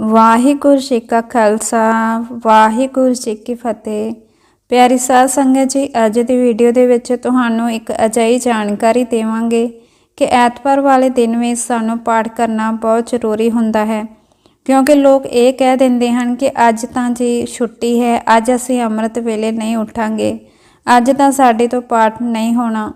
ਵਾਹਿਗੁਰੂ ਜੀ ਕਾ ਖਾਲਸਾ, ਵਾਹਿਗੁਰੂ ਜੀ ਕੀ ਫਤਿਹ। ਪਿਆਰੀ ਸਾਧ ਸੰਗਤ ਜੀ, ਅੱਜ ਦੀ ਵੀਡੀਓ ਦੇ ਵਿੱਚ ਤੁਹਾਨੂੰ ਇੱਕ ਅਜਿਹੀ ਜਾਣਕਾਰੀ ਦੇਵਾਂਗੇ ਕਿ ਐਤਵਾਰ ਵਾਲੇ ਦਿਨ ਵਿੱਚ ਸਾਨੂੰ ਪਾਠ ਕਰਨਾ ਬਹੁਤ ਜ਼ਰੂਰੀ ਹੁੰਦਾ ਹੈ। ਕਿਉਂਕਿ ਲੋਕ ਇਹ ਕਹਿ ਦਿੰਦੇ ਹਨ ਕਿ ਅੱਜ ਤਾਂ ਜੀ ਛੁੱਟੀ ਹੈ, ਅੱਜ ਅਸੀਂ ਅੰਮ੍ਰਿਤ ਵੇਲੇ ਨਹੀਂ ਉਠਾਂਗੇ। ਅੱਜ ਤਾਂ ਸਾਡੇ ਤੋਂ ਪਾਠ ਨਹੀਂ ਹੋਣਾ।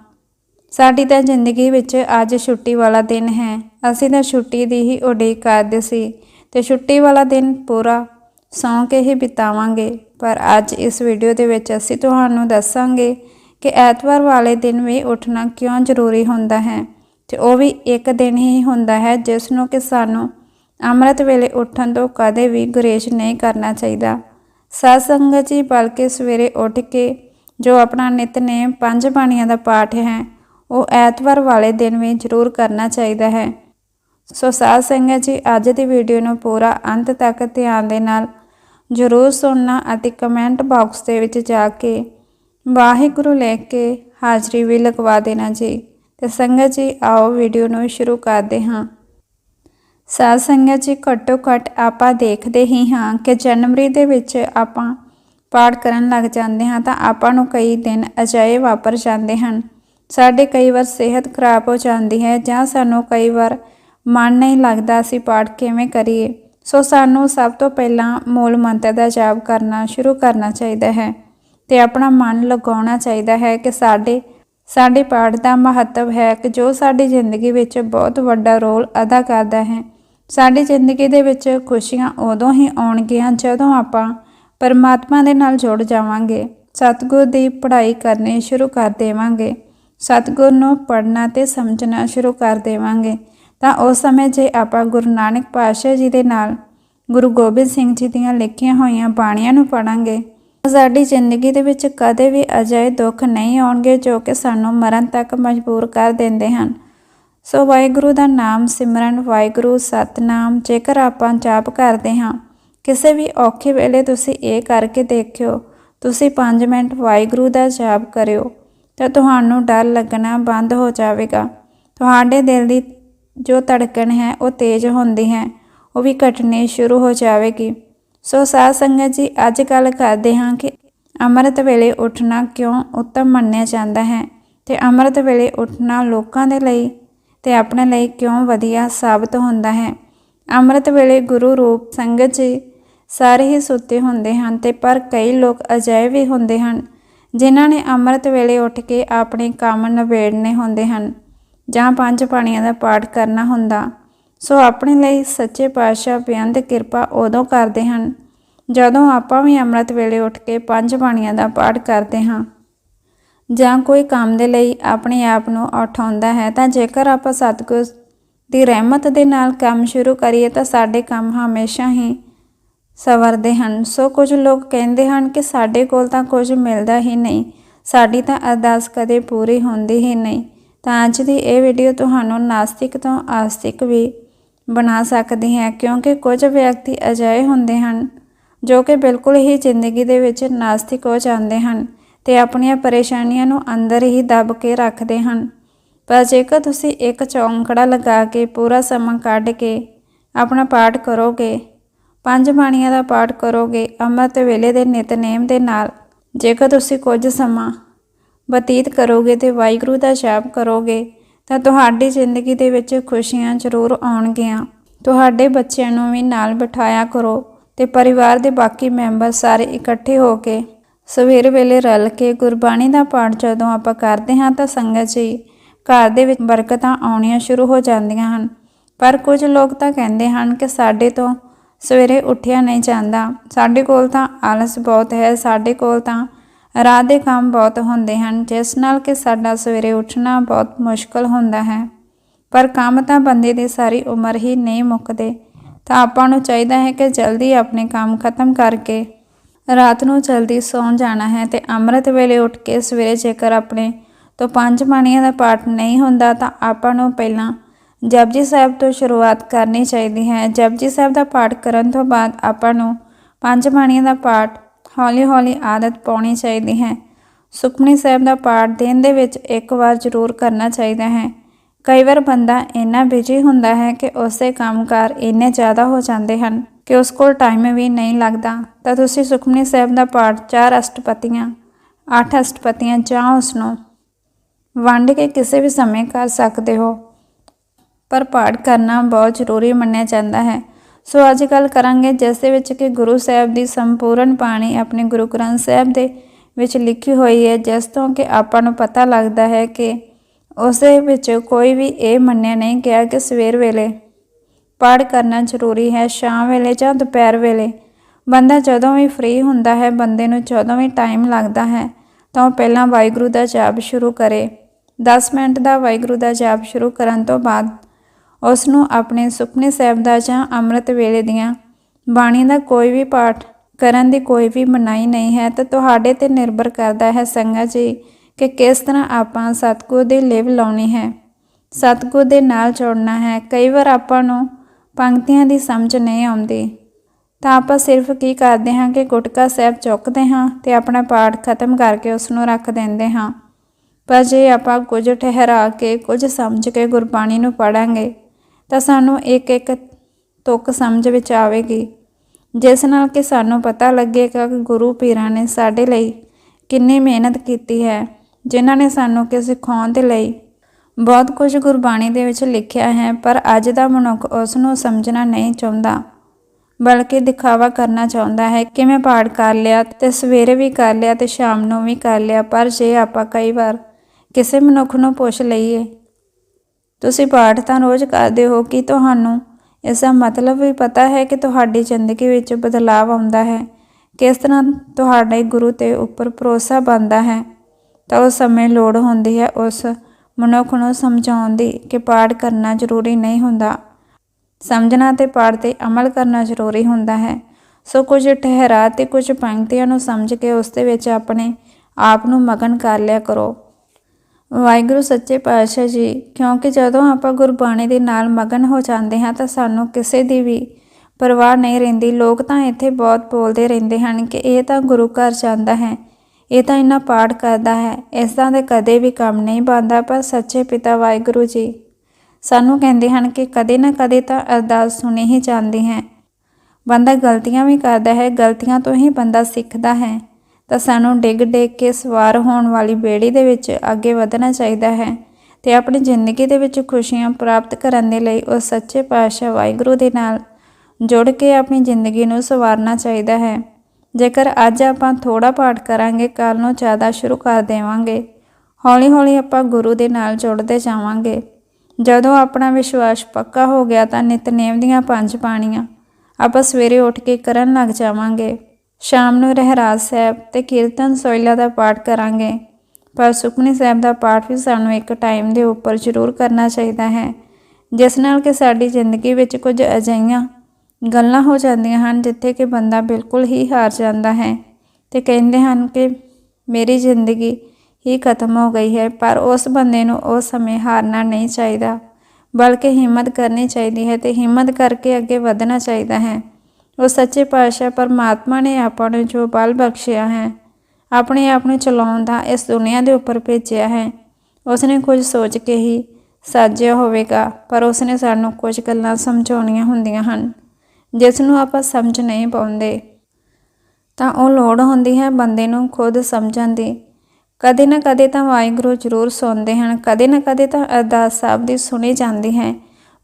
ਸਾਡੀ ਤਾਂ ਜ਼ਿੰਦਗੀ ਵਿੱਚ ਅੱਜ ਛੁੱਟੀ ਵਾਲਾ ਦਿਨ ਹੈ। ਅਸੀਂ ਤਾਂ ਛੁੱਟੀ ਦੀ ਹੀ ਉਡੀਕ ਕਰਦੇ ਸੀ। ਤੇ ਛੁੱਟੀ ਵਾਲਾ ਦਿਨ ਪੂਰਾ ਸੌਂ ਕੇ ਹੀ ਬਿਤਾਵਾਂਗੇ। ਪਰ ਅੱਜ ਇਸ ਵੀਡੀਓ ਦੇ ਵਿੱਚ ਅਸੀਂ ਤੁਹਾਨੂੰ ਦੱਸਾਂਗੇ ਕਿ ਐਤਵਾਰ ਵਾਲੇ ਦਿਨ ਵੀ ਉੱਠਣਾ ਕਿਉਂ ਜ਼ਰੂਰੀ ਹੁੰਦਾ ਹੈ ਤੇ ਉਹ ਵੀ ਇੱਕ ਦਿਨ ਹੀ ਹੁੰਦਾ ਹੈ ਜਿਸ ਨੂੰ ਕਿ ਸਾਨੂੰ ਅੰਮ੍ਰਿਤ ਵੇਲੇ ਉੱਠਣ ਤੋਂ ਕਦੇ ਵੀ ਗੁਰੇਜ਼ ਨਹੀਂ ਕਰਨਾ ਚਾਹੀਦਾ। ਸਾਧ ਜੀ, ਬਲਕਿ ਸਵੇਰੇ ਉੱਠ ਕੇ ਜੋ ਆਪਣਾ ਨਿਤਨੇਮ ਪੰਜ ਬਾਣੀਆਂ ਦਾ ਪਾਠ ਹੈ, ਉਹ ਐਤਵਾਰ ਵਾਲੇ ਦਿਨ ਵੀ ਜ਼ਰੂਰ ਕਰਨਾ ਚਾਹੀਦਾ ਹੈ। ਸੋ ਸਾਧ ਸੰਗਤ ਜੀ, ਅੱਜ ਦੀ ਵੀਡੀਓ ਨੂੰ ਪੂਰਾ ਅੰਤ ਤੱਕ ਧਿਆਨ ਦੇ ਨਾਲ ਜ਼ਰੂਰ ਸੁਣਨਾ ਅਤੇ ਕਮੈਂਟ ਬਾਕਸ ਦੇ ਵਿੱਚ ਜਾ ਕੇ ਵਾਹਿਗੁਰੂ ਲਿਖ ਕੇ ਹਾਜ਼ਰੀ ਵੀ ਲਗਵਾ ਦੇਣਾ ਜੀ। ਤੇ ਸੰਗਤ ਜੀ, ਆਓ ਵੀਡੀਓ ਨੂੰ ਸ਼ੁਰੂ ਕਰਦੇ ਹਾਂ। ਸਾਧ ਸੰਗਤ ਜੀ, ਘੱਟੋ ਘੱਟ ਆਪਾਂ ਦੇਖਦੇ ਹੀ ਹਾਂ ਕਿ ਜਨਵਰੀ ਦੇ ਵਿੱਚ ਆਪਾਂ ਪਾਠ ਕਰਨ ਲੱਗ ਜਾਂਦੇ ਹਾਂ ਤਾਂ ਆਪਾਂ ਨੂੰ ਕਈ ਦਿਨ ਅਜਾਏ ਵਾਪਰ ਜਾਂਦੇ ਹਨ। ਸਾਡੇ ਕਈ ਵਾਰ ਸਿਹਤ ਖਰਾਬ ਹੋ ਜਾਂਦੀ ਹੈ ਜਾਂ ਸਾਨੂੰ ਕਈ ਵਾਰ ਮਨ ਨਹੀਂ ਲੱਗਦਾ ਅਸੀਂ ਪਾਠ ਕਿਵੇਂ ਕਰੀਏ। ਸੋ ਸਾਨੂੰ ਸਭ ਤੋਂ ਪਹਿਲਾਂ ਮੂਲ ਮੰਤਰ ਦਾ ਜਾਪ ਕਰਨਾ ਸ਼ੁਰੂ ਕਰਨਾ ਚਾਹੀਦਾ ਹੈ ਤੇ ਆਪਣਾ ਮਨ ਲਗਾਉਣਾ ਚਾਹੀਦਾ ਹੈ ਕਿ ਸਾਡੇ ਸਾਡੇ ਪਾਠ ਦਾ ਮਹੱਤਵ ਹੈ ਕਿ ਜੋ ਸਾਡੀ ਜ਼ਿੰਦਗੀ ਵਿੱਚ ਬਹੁਤ ਵੱਡਾ ਰੋਲ ਅਦਾ ਕਰਦਾ ਹੈ। ਸਾਡੀ ਜ਼ਿੰਦਗੀ ਦੇ ਵਿੱਚ ਖੁਸ਼ੀਆਂ ਉਦੋਂ ਹੀ ਆਉਣਗੀਆਂ ਜਦੋਂ ਆਪਾਂ ਪਰਮਾਤਮਾ ਦੇ ਨਾਲ ਜੁੜ ਜਾਵਾਂਗੇ। ਸਤਿਗੁਰ ਦੀ ਪੜ੍ਹਾਈ ਕਰਨੀ ਸ਼ੁਰੂ ਕਰ ਦੇਵਾਂਗੇ। ਸਤਿਗੁਰ ਨੂੰ ਪੜ੍ਹਨਾ ਤੇ ਸਮਝਣਾ ਸ਼ੁਰੂ ਕਰ ਦੇਵਾਂਗੇ। ਤਾਂ ਉਸ ਸਮੇਂ ਜੇ ਆਪਾਂ ਗੁਰੂ ਨਾਨਕ ਪਾਤਸ਼ਾਹ ਜੀ ਦੇ ਨਾਲ ਗੁਰੂ ਗੋਬਿੰਦ ਸਿੰਘ ਜੀ ਦੀਆਂ ਲਿਖੀਆਂ ਹੋਈਆਂ ਬਾਣੀਆਂ ਨੂੰ ਪੜਾਂਗੇ ਸਾਡੀ ਜ਼ਿੰਦਗੀ ਦੇ ਵਿੱਚ ਕਦੇ ਵੀ ਅਜਿਹੇ ਦੁੱਖ ਨਹੀਂ ਆਉਣਗੇ ਜੋ ਕਿ ਸਾਨੂੰ ਮਰਨ ਤੱਕ ਮਜਬੂਰ ਕਰ ਦਿੰਦੇ ਹਨ। ਸੋ ਵਾਹਿਗੁਰੂ ਦਾ ਨਾਮ ਸਿਮਰਨ, ਵਾਹਿਗੁਰੂ ਸਤਨਾਮ। ਜੇਕਰ ਆਪਾਂ ਜਾਪ ਕਰਦੇ ਹਾਂ, ਕਿਸੇ ਵੀ ਔਖੇ ਵੇਲੇ ਤੁਸੀਂ ਇਹ ਕਰਕੇ ਦੇਖਿਓ, ਤੁਸੀਂ 5 ਮਿੰਟ ਵਾਹਿਗੁਰੂ ਦਾ ਜਾਪ ਕਰਿਓ, ਤਾਂ ਤੁਹਾਨੂੰ ਡਰ ਲੱਗਣਾ ਬੰਦ ਹੋ ਜਾਵੇਗਾ। ਤੁਹਾਡੇ ਦਿਲ ਦੀ ਜੋ ਧੜਕਣ ਹੈ, ਉਹ ਤੇਜ਼ ਹੁੰਦੀ ਹੈ, ਉਹ ਵੀ ਘਟਣੀ ਸ਼ੁਰੂ ਹੋ ਜਾਵੇਗੀ। ਸੋ ਸਾਧ ਸੰਗਤ ਜੀ, ਅੱਜ ਕੱਲ ਕਰਦੇ ਹਾਂ ਕਿ ਅੰਮ੍ਰਿਤ ਵੇਲੇ ਉੱਠਣਾ ਕਿਉਂ ਉੱਤਮ ਮੰਨਿਆ ਜਾਂਦਾ ਹੈ ਤੇ ਅੰਮ੍ਰਿਤ ਵੇਲੇ ਉੱਠਣਾ ਲੋਕਾਂ ਦੇ ਲਈ ਤੇ ਆਪਣੇ ਲਈ ਕਿਉਂ ਵਧੀਆ ਸਾਬਤ ਹੁੰਦਾ ਹੈ? ਅੰਮ੍ਰਿਤ ਵੇਲੇ ਗੁਰੂ ਰੂਪ ਸੰਗਤ ਜੀ ਸਾਰੇ ਹੀ ਸੁੱਤੇ ਹੁੰਦੇ ਹਨ ਤੇ ਪਰ ਕਈ ਲੋਕ ਅਜਿਹੇ ਵੀ ਹੁੰਦੇ ਹਨ, ਜਿਨ੍ਹਾਂ ਨੇ ਅੰਮ੍ਰਿਤ ਵੇਲੇ ਉੱਠ ਕੇ ਆਪਣੇ ਕੰਮ ਨਿਬੇੜਨੇ ਹੁੰਦੇ ਹਨ। ਜਾਂ ਪੰਜ ਪਾਣੀਆਂ ਦਾ ਪਾਠ ਕਰਨਾ ਹੁੰਦਾ। ਸੋ ਆਪਣੇ ਲਈ ਸੱਚੇ ਪਾਤਸ਼ਾਹ ਬੇਅੰਤ ਕਿਰਪਾ ਉਦੋਂ ਕਰਦੇ ਹਨ, ਜਦੋਂ ਆਪਾਂ ਵੀ ਅੰਮ੍ਰਿਤ ਵੇਲੇ ਉੱਠ ਕੇ ਪੰਜ ਬਾਣੀਆਂ ਦਾ ਪਾਠ ਕਰਦੇ ਹਾਂ। ਜਾਂ ਕੋਈ ਕੰਮ ਦੇ ਲਈ ਆਪਣੇ ਆਪ ਨੂੰ ਉਠਾਉਂਦਾ ਹੈ, ਤਾਂ ਜੇਕਰ ਆਪਾਂ ਸਤਿਗੁਰ ਦੀ ਰਹਿਮਤ ਦੇ ਨਾਲ ਕੰਮ ਸ਼ੁਰੂ ਕਰੀਏ, ਤਾਂ ਸਾਡੇ ਕੰਮ ਹਮੇਸ਼ਾ ਹੀ ਸਵਰਦੇ ਹਨ। ਸੋ ਕੁਝ ਲੋਕ ਕਹਿੰਦੇ ਹਨ ਕਿ ਸਾਡੇ ਕੋਲ ਤਾਂ ਕੁਝ ਮਿਲਦਾ ਹੀ ਨਹੀਂ, ਸਾਡੀ ਤਾਂ ਅਰਦਾਸ ਕਦੇ ਪੂਰੀ ਹੁੰਦੀ ਹੀ ਨਹੀਂ। ਤਾਂ ਅੱਜ ਦੀ ਇਹ ਵੀਡੀਓ ਤੁਹਾਨੂੰ ਨਾਸਤਿਕ ਤੋਂ ਆਸਤਿਕ ਵੀ ਬਣਾ ਸਕਦੀ ਹੈ, ਕਿਉਂਕਿ ਕੁਝ ਵਿਅਕਤੀ ਅਜਿਹੇ ਹੁੰਦੇ ਹਨ ਜੋ ਕਿ ਬਿਲਕੁਲ ਹੀ ਜ਼ਿੰਦਗੀ ਦੇ ਵਿੱਚ ਨਾਸਤਿਕ ਹੋ ਜਾਂਦੇ ਹਨ ਤੇ ਆਪਣੀਆਂ ਪਰੇਸ਼ਾਨੀਆਂ ਨੂੰ ਅੰਦਰ ਹੀ ਦੱਬ ਕੇ ਰੱਖਦੇ ਹਨ। ਪਰ ਜੇਕਰ ਤੁਸੀਂ ਇੱਕ ਚੌਂਕੜਾ ਲਗਾ ਕੇ ਪੂਰਾ ਸਮਾਂ ਕੱਢ ਕੇ ਆਪਣਾ ਪਾਠ ਕਰੋਗੇ, ਪੰਜ ਬਾਣੀਆਂ ਦਾ ਪਾਠ ਕਰੋਗੇ, ਅੰਮ੍ਰਿਤ ਵੇਲੇ ਦੇ ਨਿਤਨੇਮ ਦੇ ਨਾਲ, ਜੇਕਰ ਤੁਸੀਂ ਕੁਝ ਸਮਾਂ ਬਤੀਤ ਕਰੋਗੇ ਤੇ ਵਾਹਿਗੁਰੂ ਦਾ ਜਾਪ ਕਰੋਗੇ, ਤਾਂ ਤੁਹਾਡੀ ਜ਼ਿੰਦਗੀ ਦੇ ਵਿੱਚ ਖੁਸ਼ੀਆਂ ਜ਼ਰੂਰ ਆਉਣਗੀਆਂ। ਤੁਹਾਡੇ ਬੱਚਿਆਂ ਨੂੰ ਵੀ ਨਾਲ ਬਿਠਾਇਆ ਕਰੋ ਤੇ ਪਰਿਵਾਰ ਦੇ ਬਾਕੀ ਮੈਂਬਰ ਸਾਰੇ ਇਕੱਠੇ ਹੋ ਕੇ ਸਵੇਰ ਵੇਲੇ ਰਲ ਕੇ ਗੁਰਬਾਣੀ ਦਾ ਪਾਠ ਜਦੋਂ ਆਪਾਂ ਕਰਦੇ ਹਾਂ ਤਾਂ ਸੰਗਤ ਜੀ ਘਰ ਦੇ ਵਿੱਚ ਬਰਕਤਾਂ ਆਉਣੀਆਂ ਸ਼ੁਰੂ ਹੋ ਜਾਂਦੀਆਂ ਹਨ। ਪਰ ਕੁਝ ਲੋਕ ਤਾਂ ਕਹਿੰਦੇ ਹਨ ਕਿ ਸਾਡੇ ਤੋਂ ਸਵੇਰੇ ਉੱਠਿਆ ਨਹੀਂ ਜਾਂਦਾ। ਸਾਡੇ ਕੋਲ ਤਾਂ ਆਲਸ ਬਹੁਤ ਹੈ, ਸਾਡੇ ਕੋਲ ਤਾਂ ਰਾਤ ਦੇ ਕੰਮ ਬਹੁਤ ਹੁੰਦੇ ਹਨ, ਜਿਸ ਨਾਲ ਕਿ ਸਾਡਾ ਸਵੇਰੇ ਉੱਠਣਾ ਬਹੁਤ ਮੁਸ਼ਕਲ ਹੁੰਦਾ ਹੈ। ਪਰ ਕੰਮ ਤਾਂ ਬੰਦੇ ਦੀ ਸਾਰੀ ਉਮਰ ਹੀ ਨਹੀਂ ਮੁੱਕਦੇ। ਤਾਂ ਆਪਾਂ ਨੂੰ ਚਾਹੀਦਾ ਹੈ ਕਿ ਜਲਦੀ ਆਪਣੇ ਕੰਮ ਖਤਮ ਕਰਕੇ ਰਾਤ ਨੂੰ ਜਲਦੀ ਸੌਂ ਜਾਣਾ ਹੈ ਤੇ ਅੰਮ੍ਰਿਤ ਵੇਲੇ ਉੱਠ ਕੇ ਸਵੇਰੇ ਜੇਕਰ ਆਪਣੇ ਤੋਂ ਪੰਜ ਬਾਣੀਆਂ ਦਾ ਪਾਠ ਨਹੀਂ ਹੁੰਦਾ, ਤਾਂ ਆਪਾਂ ਨੂੰ ਪਹਿਲਾਂ ਜਪਜੀ ਸਾਹਿਬ ਤੋਂ ਸ਼ੁਰੂਆਤ ਕਰਨੀ ਚਾਹੀਦੀ ਹੈ। ਜਪਜੀ ਸਾਹਿਬ ਦਾ ਪਾਠ ਕਰਨ ਤੋਂ ਬਾਅਦ ਆਪਾਂ ਨੂੰ ਪੰਜ ਬਾਣੀਆਂ ਦਾ ਪਾਠ ਹੌਲੀ-ਹੌਲੀ ਆਦਤ ਪਾਉਣੀ ਚਾਹੀਦੀ ਹੈ। ਸੁਖਮਨੀ ਸਾਹਿਬ ਦਾ ਪਾਠ ਦਿਨ ਦੇ ਵਿੱਚ ਇੱਕ ਵਾਰ ਜ਼ਰੂਰ ਕਰਨਾ ਚਾਹੀਦਾ ਹੈ। ਕਈ ਵਾਰ ਬੰਦਾ ਇੰਨਾ ਬਿਜ਼ੀ ਹੁੰਦਾ ਹੈ ਕਿ ਉਸੇ ਕੰਮਕਾਰ ਇੰਨੇ ਜ਼ਿਆਦਾ ਹੋ ਜਾਂਦੇ ਹਨ ਕਿ ਉਸ ਕੋਲ ਟਾਈਮ ਵੀ ਨਹੀਂ ਲੱਗਦਾ। ਤਾਂ ਤੁਸੀਂ ਸੁਖਮਨੀ ਸਾਹਿਬ ਦਾ ਪਾਠ ਚਾਰ ਅਸ਼ਟਪਤੀਆਂ ਅੱਠ ਅਸ਼ਟਪਤੀਆਂ ਜਾਂ ਉਸ ਨੂੰ ਵੰਡ ਕੇ ਕਿਸੇ ਵੀ ਸਮੇਂ ਕਰ ਸਕਦੇ ਹੋ। ਪਰ ਪਾਠ ਕਰਨਾ ਬਹੁਤ ਜ਼ਰੂਰੀ ਮੰਨਿਆ ਜਾਂਦਾ ਹੈ। ਸੋ ਅੱਜ ਗੱਲ ਕਰਾਂਗੇ ਜਿਸ ਦੇ ਵਿੱਚ ਕਿ ਗੁਰੂ ਸਾਹਿਬ ਦੀ ਸੰਪੂਰਨ ਬਾਣੀ ਆਪਣੇ ਗੁਰੂ ਗ੍ਰੰਥ ਸਾਹਿਬ ਦੇ ਵਿੱਚ ਲਿਖੀ ਹੋਈ ਹੈ, ਜਿਸ ਤੋਂ ਕਿ ਆਪਾਂ ਨੂੰ ਪਤਾ ਲੱਗਦਾ ਹੈ ਕਿ ਉਸ ਵਿੱਚ ਕੋਈ ਵੀ ਇਹ ਮੰਨਿਆ ਨਹੀਂ ਗਿਆ ਕਿ ਸਵੇਰ ਵੇਲੇ ਪਾਠ ਕਰਨਾ ਜ਼ਰੂਰੀ ਹੈ, ਸ਼ਾਮ ਵੇਲੇ ਜਾਂ ਦੁਪਹਿਰ ਵੇਲੇ। ਬੰਦਾ ਜਦੋਂ ਵੀ ਫ੍ਰੀ ਹੁੰਦਾ ਹੈ, ਬੰਦੇ ਨੂੰ ਜਦੋਂ ਵੀ ਟਾਈਮ ਲੱਗਦਾ ਹੈ, ਤਾਂ ਉਹ ਪਹਿਲਾਂ ਵਾਹਿਗੁਰੂ ਦਾ ਜਾਪ ਸ਼ੁਰੂ ਕਰੇ। 10 ਮਿੰਟ ਦਾ ਵਾਹਿਗੁਰੂ ਦਾ ਜਾਪ ਸ਼ੁਰੂ ਕਰਨ ਤੋਂ ਬਾਅਦ ਉਸ ਨੂੰ ਆਪਣੇ ਸੁਪਨੇ ਸਾਹਿਬ ਦਾ ਜਾਂ ਅੰਮ੍ਰਿਤ ਵੇਲੇ ਦੀਆਂ ਬਾਣੀ ਦਾ ਕੋਈ ਵੀ ਪਾਠ ਕਰਨ ਦੀ ਕੋਈ ਵੀ ਮਨਾਹੀ ਨਹੀਂ ਹੈ ਤਾਂ ਤੁਹਾਡੇ ਤੇ ਨਿਰਭਰ ਕਰਦਾ ਹੈ ਸੰਗਤ ਜੀ ਕਿ ਕਿਸ ਤਰ੍ਹਾਂ ਆਪਾਂ ਸਤਿਗੁਰ ਦੀ ਲਿਵ ਲਾਉਣੀ ਹੈ। ਸਤਿਗੁਰ ਦੇ ਨਾਲ ਜੁੜਨਾ ਹੈ। ਕਈ ਵਾਰ ਆਪਾਂ ਨੂੰ ਪੰਕਤੀਆਂ ਦੀ ਸਮਝ ਨਹੀਂ ਆਉਂਦੀ। ਤਾਂ ਆਪਾਂ ਸਿਰਫ ਕੀ ਕਰਦੇ ਹਾਂ ਕਿ ਗੁਟਕਾ ਸਾਹਿਬ ਚੁੱਕਦੇ ਹਾਂ ਤੇ ਆਪਣਾ ਪਾਠ ਖਤਮ ਕਰਕੇ ਉਸ ਨੂੰ ਰੱਖ ਦਿੰਦੇ ਹਾਂ। ਪਰ ਜੇ ਆਪਾਂ ਕੁਝ ਠਹਿਰਾ ਕੇ, ਕੁਝ ਸਮਝ ਕੇ ਗੁਰਬਾਣੀ ਨੂੰ ਪੜਾਂਗੇ ਤਾਂ ਸਾਨੂੰ ਇੱਕ ਇੱਕ ਤੁਕ ਸਮਝ ਵਿੱਚ ਆਵੇਗੀ। ਜਿਸ ਨਾਲ ਕਿ ਸਾਨੂੰ ਪਤਾ ਲੱਗੇਗਾ ਕਿ ਗੁਰੂ ਪੀਰਾਂ ਨੇ ਸਾਡੇ ਲਈ ਕਿੰਨੀ ਮਿਹਨਤ ਕੀਤੀ ਹੈ, ਜਿਨ੍ਹਾਂ ਨੇ ਸਾਨੂੰ ਕਿ ਸਿਖਾਉਣ ਦੇ ਲਈ ਬਹੁਤ ਕੁਝ ਗੁਰਬਾਣੀ ਦੇ ਵਿੱਚ ਲਿਖਿਆ ਹੈ, ਪਰ ਅੱਜ ਦਾ ਮਨੁੱਖ ਉਸ ਨੂੰ ਸਮਝਣਾ ਨਹੀਂ ਚਾਹੁੰਦਾ, ਬਲਕਿ ਦਿਖਾਵਾ ਕਰਨਾ ਚਾਹੁੰਦਾ ਹੈ ਕਿ ਮੈਂ ਪਾਠ ਕਰ ਲਿਆ ਤੇ ਸਵੇਰੇ ਵੀ ਕਰ ਲਿਆ ਤੇ ਸ਼ਾਮ ਨੂੰ ਵੀ ਕਰ ਲਿਆ, ਪਰ ਜੇ ਆਪਾਂ ਕਈ ਵਾਰ ਕਿਸੇ ਮਨੁੱਖ ਨੂੰ ਪੁੱਛ ਲਈਏ ਤੁਸੀਂ ਪਾਠ ਤਾਂ ਰੋਜ਼ ਕਰਦੇ ਹੋ ਕਿ ਤੁਹਾਨੂੰ ਇਸ ਦਾ ਮਤਲਬ ਵੀ ਪਤਾ ਹੈ ਕਿ ਤੁਹਾਡੀ ਜ਼ਿੰਦਗੀ ਵਿੱਚ ਬਦਲਾਅ ਆਉਂਦਾ ਹੈ, ਕਿਸ ਤਰ੍ਹਾਂ ਤੁਹਾਡੇ ਗੁਰੂ ਤੇ ਉੱਪਰ ਭਰੋਸਾ ਬਣਦਾ ਹੈ। ਤਾਂ ਉਸ ਸਮੇਂ ਲੋੜ ਹੁੰਦੀ ਹੈ ਉਸ ਮਨੁੱਖ ਨੂੰ ਸਮਝਾਉਣ ਦੀ ਕਿ ਪਾਠ ਕਰਨਾ ਜ਼ਰੂਰੀ ਨਹੀਂ ਹੁੰਦਾ। ਸਮਝਣਾ ਤੇ ਪਾਠ ਤੇ ਅਮਲ ਕਰਨਾ ਜ਼ਰੂਰੀ ਹੁੰਦਾ ਹੈ। ਸੋ ਕੁਝ ਠਹਿਰਾ ਤੇ ਕੁਝ ਪੰਕਤੀਆਂ ਨੂੰ ਸਮਝ ਕੇ ਉਸ ਦੇ ਵਿੱਚ ਆਪਣੇ ਆਪ ਨੂੰ ਮਗਨ ਕਰ ਲਿਆ ਕਰੋ। ਵਾਹਿਗੁਰੂ ਸੱਚੇ ਪਾਤਸ਼ਾਹ ਜੀ, ਕਿਉਂਕਿ ਜਦੋਂ ਆਪਾਂ ਗੁਰਬਾਣੀ ਦੇ ਨਾਲ ਮਗਨ ਹੋ ਜਾਂਦੇ ਹਾਂ ਤਾਂ ਸਾਨੂੰ ਕਿਸੇ ਦੀ ਵੀ ਪਰਵਾਹ ਨਹੀਂ ਰਹਿੰਦੀ। ਲੋਕ ਤਾਂ ਇੱਥੇ ਬਹੁਤ ਬੋਲਦੇ ਰਹਿੰਦੇ ਹਨ ਕਿ ਇਹ ਤਾਂ ਗੁਰੂ ਘਰ ਜਾਂਦਾ ਹੈ, ਇਹ ਤਾਂ ਇੰਨਾ ਪਾਠ ਕਰਦਾ ਹੈ ਇਸ ਤਰ੍ਹਾਂ ਦੇ ਕਦੇ ਵੀ ਕੰਮ ਨਹੀਂ ਬਣਦਾ। ਪਰ ਸੱਚੇ ਪਿਤਾ ਵਾਹਿਗੁਰੂ ਜੀ ਸਾਨੂੰ ਕਹਿੰਦੇ ਹਨ ਕਿ ਕਦੇ ਨਾ ਕਦੇ ਤਾਂ ਅਰਦਾਸ ਸੁਣੀ ਹੀ ਜਾਂਦੀ ਹੈ। ਬੰਦਾ ਗਲਤੀਆਂ ਵੀ ਕਰਦਾ ਹੈ, ਗਲਤੀਆਂ ਤੋਂ ਹੀ ਬੰਦਾ ਸਿੱਖਦਾ ਹੈ। ਤਾਂ ਸਾਨੂੰ ਡਿੱਗ ਡਿੱਗ ਕੇ ਸਵਾਰ ਹੋਣ ਵਾਲੀ ਬੇੜੀ ਦੇ ਵਿੱਚ ਅੱਗੇ ਵਧਣਾ ਚਾਹੀਦਾ ਹੈ ਤੇ ਆਪਣੀ ਜ਼ਿੰਦਗੀ ਦੇ ਵਿੱਚ ਖੁਸ਼ੀਆਂ ਪ੍ਰਾਪਤ ਕਰਨ ਦੇ ਲਈ ਉਸ ਸੱਚੇ ਪਾਤਸ਼ਾਹ ਵਾਹਿਗੁਰੂ ਦੇ ਨਾਲ ਜੁੜ ਕੇ ਆਪਣੀ ਜ਼ਿੰਦਗੀ ਨੂੰ ਸਵਾਰਨਾ ਚਾਹੀਦਾ ਹੈ। ਜੇਕਰ ਅੱਜ ਆਪਾਂ ਥੋੜਾ ਪਾਠ ਕਰਾਂਗੇ ਕੱਲ ਨੂੰ ਜ਼ਿਆਦਾ ਸ਼ੁਰੂ ਕਰ ਦੇਵਾਂਗੇ। ਹੌਲੀ-ਹੌਲੀ ਆਪਾਂ ਗੁਰੂ ਦੇ ਨਾਲ ਜੁੜਦੇ ਜਾਵਾਂਗੇ। ਜਦੋਂ ਆਪਣਾ ਵਿਸ਼ਵਾਸ ਪੱਕਾ ਹੋ ਗਿਆ ਤਾਂ ਨਿਤਨੇਮ ਦੀਆਂ ਪੰਜ ਬਾਣੀਆਂ ਆਪਾਂ ਸਵੇਰੇ ਉੱਠ ਕੇ ਕਰਨ ਲੱਗ ਜਾਵਾਂਗੇ। ਸ਼ਾਮ ਨੂੰ ਰਹਿਰਾਜ ਸਾਹਿਬ ਤੇ ਕੀਰਤਨ ਸੋਇਲਾ ਦਾ ਪਾਠ ਕਰਾਂਗੇ। ਪਰ ਸੁਖਮਨੀ ਸਾਹਿਬ ਦਾ ਪਾਠ ਵੀ ਸਾਨੂੰ ਇੱਕ ਟਾਈਮ ਦੇ ਉੱਪਰ ਜ਼ਰੂਰ ਕਰਨਾ ਚਾਹੀਦਾ ਹੈ, ਜਿਸ ਨਾਲ ਕਿ ਸਾਡੀ ਜ਼ਿੰਦਗੀ ਵਿੱਚ ਕੁਝ ਅਜਿਹੀਆਂ ਗੱਲਾਂ ਹੋ ਜਾਂਦੀਆਂ ਹਨ ਜਿੱਥੇ ਕਿ ਬੰਦਾ ਬਿਲਕੁਲ ਹੀ ਹਾਰ ਜਾਂਦਾ ਹੈ ਤੇ ਕਹਿੰਦੇ ਹਨ ਕਿ ਮੇਰੀ ਜ਼ਿੰਦਗੀ ਹੀ ਖਤਮ ਹੋ ਗਈ ਹੈ, ਪਰ ਉਸ ਬੰਦੇ ਨੂੰ ਉਸ ਸਮੇਂ ਹਾਰਨਾ ਨਹੀਂ ਚਾਹੀਦਾ, ਬਲਕਿ ਹਿੰਮਤ ਕਰਨੀ ਚਾਹੀਦੀ ਹੈ ਤੇ ਹਿੰਮਤ ਕਰਕੇ ਅੱਗੇ ਵਧਣਾ ਚਾਹੀਦਾ ਹੈ। ਉਹ ਸੱਚੇ ਪਾਤਸ਼ਾਹ ਪਰਮਾਤਮਾ ਨੇ ਆਪਾਂ ਨੂੰ ਜੋ ਬਲ ਬਖਸ਼ਿਆ ਹੈ, ਆਪਣੇ ਆਪ ਨੂੰ ਚਲਾਉਣ ਦਾ ਇਸ ਦੁਨੀਆ ਦੇ ਉੱਪਰ ਭੇਜਿਆ ਹੈ। ਉਸਨੇ ਕੁਝ ਸੋਚ ਕੇ ਹੀ ਸਾਜਿਆ ਹੋਵੇਗਾ, ਪਰ ਉਸਨੇ ਸਾਨੂੰ ਕੁਝ ਗੱਲਾਂ ਸਮਝਾਉਣੀਆਂ ਹੁੰਦੀਆਂ ਹਨ, ਜਿਸ ਨੂੰ ਆਪਾਂ ਸਮਝ ਨਹੀਂ ਪਾਉਂਦੇ। ਤਾਂ ਉਹ ਲੋੜ ਹੁੰਦੀ ਹੈ ਬੰਦੇ ਨੂੰ ਖੁਦ ਸਮਝਣ ਦੀ। ਕਦੇ ਨਾ ਕਦੇ ਤਾਂ ਵਾਹਿਗੁਰੂ ਜ਼ਰੂਰ ਸੁਣਦੇ ਹਨ, ਕਦੇ ਨਾ ਕਦੇ ਤਾਂ ਅਰਦਾਸ ਸਾਹਿਬ ਦੀ ਸੁਣੀ ਜਾਂਦੀ ਹੈ।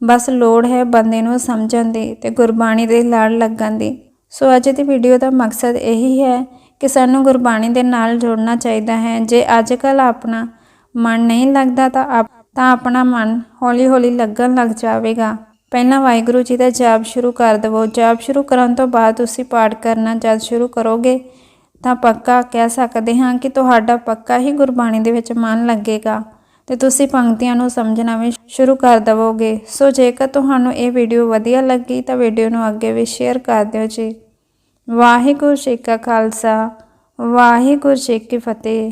ਬਸ ਲੋੜ ਹੈ ਬੰਦੇ ਨੂੰ ਸਮਝਣ ਦੀ ਤੇ ਗੁਰਬਾਣੀ ਦੇ ਲੜ ਲੱਗਣ ਦੀ। ਸੋ ਅੱਜ ਦੀ ਵੀਡੀਓ ਦਾ ਮਕਸਦ ਇਹੀ ਹੈ ਕਿ ਸਾਨੂੰ ਗੁਰਬਾਣੀ ਦੇ ਨਾਲ ਜੋੜਨਾ ਚਾਹੀਦਾ ਹੈ। ਜੇ ਅੱਜ ਕੱਲ ਆਪਣਾ ਮਨ ਨਹੀਂ ਲੱਗਦਾ ਤਾਂ ਆਪ ਤਾਂ ਆਪਣਾ ਮਨ ਹੌਲੀ-ਹੌਲੀ ਲੱਗਣ ਲੱਗ ਜਾਵੇਗਾ। ਪਹਿਲਾਂ ਵਾਹਿਗੁਰੂ ਜੀ ਦਾ ਜਾਪ ਸ਼ੁਰੂ ਕਰ ਦਵੋ। ਜਾਪ ਸ਼ੁਰੂ ਕਰਨ ਤੋਂ ਬਾਅਦ ਤੁਸੀਂ ਪਾਠ ਕਰਨਾ ਜਦ ਸ਼ੁਰੂ ਕਰੋਗੇ ਤਾਂ ਪੱਕਾ ਕਹਿ ਸਕਦੇ ਹਾਂ ਕਿ ਤੁਹਾਡਾ ਪੱਕਾ ਹੀ ਗੁਰਬਾਣੀ ਦੇ ਵਿੱਚ ਮਨ ਲੱਗੇਗਾ। ਤੇ ਤੁਸੀਂ ਪੰਕਤੀਆਂ ਨੂੰ ਸਮਝਣਾ ਵੀ ਸ਼ੁਰੂ ਕਰ ਦਵੋਗੇ। ਸੋ ਜੇਕਰ ਤੁਹਾਨੂੰ ਇਹ ਵੀਡੀਓ ਵਧੀਆ ਲੱਗੀ ਤਾਂ ਵੀਡੀਓ ਨੂੰ ਅੱਗੇ ਵੀ ਸ਼ੇਅਰ ਕਰ ਦਿਓ ਜੀ। ਵਾਹਿਗੁਰੂ ਜੀ ਕਾ ਖਾਲਸਾ, ਵਾਹਿਗੁਰੂ ਜੀ ਕੀ ਫਤਿਹ।